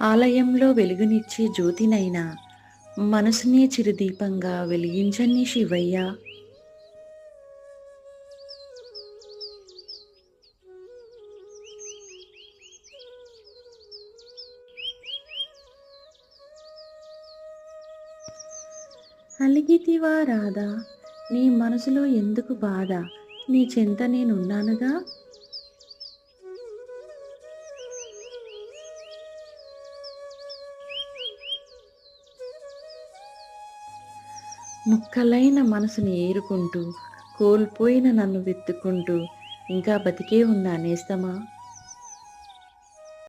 ఆలయంలో వెలుగునిచ్చే జ్యోతినైనా మనసునే చిరుదీపంగా వెలిగించని శివయ్య. అలిగితివా రాధా నీ మనసులో ఎందుకు బాధ? నీ చెంత నేనున్నానుగా? ముక్కలైన మనసుని ఏరుకుంటూ కోల్పోయిన నన్ను వెతుక్కుంటూ ఇంకా బతికే ఉందా నేస్తమా?